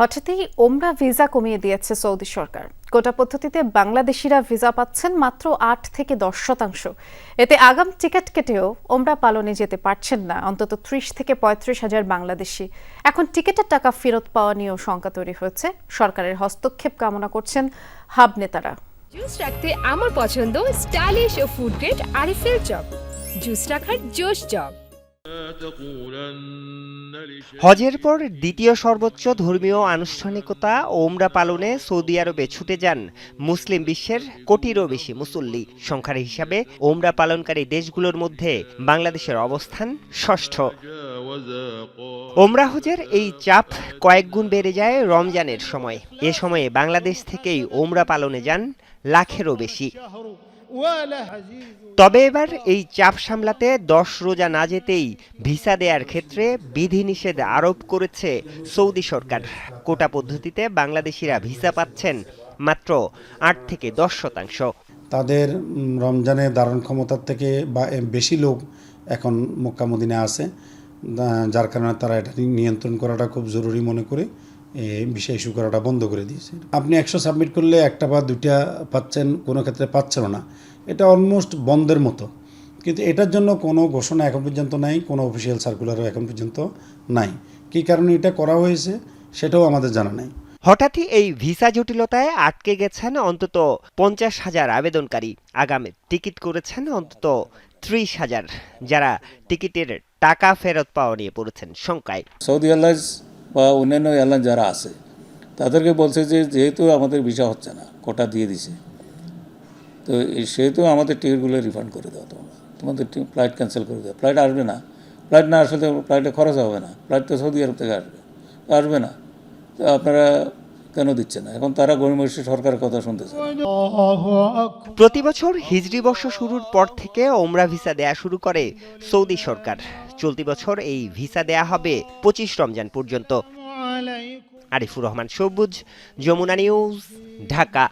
হঠাৎই ওমরা ভিসা কমিয়ে দিয়েছে সৌদি সরকার। কোটা পদ্ধতিতে বাংলাদেশিরা ভিসা পাচ্ছেন মাত্র আট থেকে দশ শতাংশ। এতে আগাম টিকিট কেটেও ওমরা পালনে যেতে পারছেন না, অন্তত ত্রিশ থেকে পঁয়ত্রিশ হাজার বাংলাদেশি। এখন টিকিটের টাকা ফেরত পাওয়া নিয়েও শঙ্কা তৈরি হয়েছে। সরকারের হস্তক্ষেপ কামনা করছেন হাব নেতারা। জুস রাখতে আমার পছন্দ স্টাইলিশ ও ফুড গ্রেড আরিফেল চপ। জুস রাখার জোশ চপ। হজের পর দ্বিতীয় সর্বোচ্চ ধর্মীয় আনুষ্ঠানিকতা ওমরা পালনে সৌদি আরবে ছুটে যান মুসলিম বিশ্বের কোটিরও বেশি মুসল্লি। সংখ্যার হিসাবে ওমরা পালনকারী দেশগুলোর মধ্যে বাংলাদেশের অবস্থান ষষ্ঠ। ওমরা হজের এই চাপ কয়েক গুণ বেড়ে যায় রমজানের সময়। এ সময়ে বাংলাদেশ থেকেই ওমরা পালনে যান লাখেরও বেশি। তবে এবার এই চাপ সামলাতে দশ রোজা না যেতেই ভিসা দেওয়ার ক্ষেত্রে বিধিনিষেধ আরোপ করেছে সৌদি সরকার। কোটা পদ্ধতিতে বাংলাদেশিরা ভিসা পাচ্ছেন মাত্র আট থেকে দশ শতাংশ। তাদের রমজানে ধারণ ক্ষমতার থেকে বা বেশি লোক এখন মক্কা মদিনে আছে যার কারণে তারা এটা নিয়ন্ত্রণ করাটা খুব জরুরি মনে করে। বিষয় ইস্যু করাটা বন্ধ করে দিয়েছে। আপনি একশো সাবমিট করলে একটা বা দুইটা পাচ্ছেন কোনো ক্ষেত্রে পাচ্ছেন না। এটা অলমোস্ট বন্ধের মতো। কিন্তু এটার জন্য কোনো ঘোষণা এখন পর্যন্ত নাই কোনো অফিসিয়াল সার্কুলারও এখন পর্যন্ত নাই। কী কারণে এটা করা হয়েছে সেটাও আমাদের জানা নাই। হঠাৎই এই ভিসা জটিলতায় আটকে গেছেন অন্তত পঞ্চাশ হাজার আবেদনকারী। আগামী টিকিট করেছেন অন্তত ত্রিশ হাজার। যারা টিকিটের টাকা ফেরত পাওয়া নিয়ে পড়েছেন শঙ্কায়। সৌদি এয়ারলাইন্স বা অন্যান্য এয়ারলাইন যারা আছে, তাদেরকে বলছে যে যেহেতু আমাদের ভিসা হচ্ছে না, কোটা দিয়ে দিছে, তো সেহেতু আমাদের টিকিটগুলো রিফান্ড করে দাও তোমরা। তোমাদের ফ্লাইট ক্যান্সেল করে দাও। ফ্লাইট আসবে না। ফ্লাইট না আসলে ফ্লাইটে খরচ হবে না। ফ্লাইট তো সৌদি আরব থেকে আসবে। আসবে না। তো আপনারা কেন দিচ্ছে না? এখন তারা গরিব সরকারের কথা শুনতেছে। প্রতি বছর হিজরি বর্ষ শুরুর পর থেকে ওমরা ভিসা দেয়া শুরু করে সৌদি সরকার। চলতি বছর এই ভিসা দেয়া হবে পঁচিশ রমজান পর্যন্ত। আরিফুর রহমান, সবুজ, যমুনা নিউজ, ঢাকা।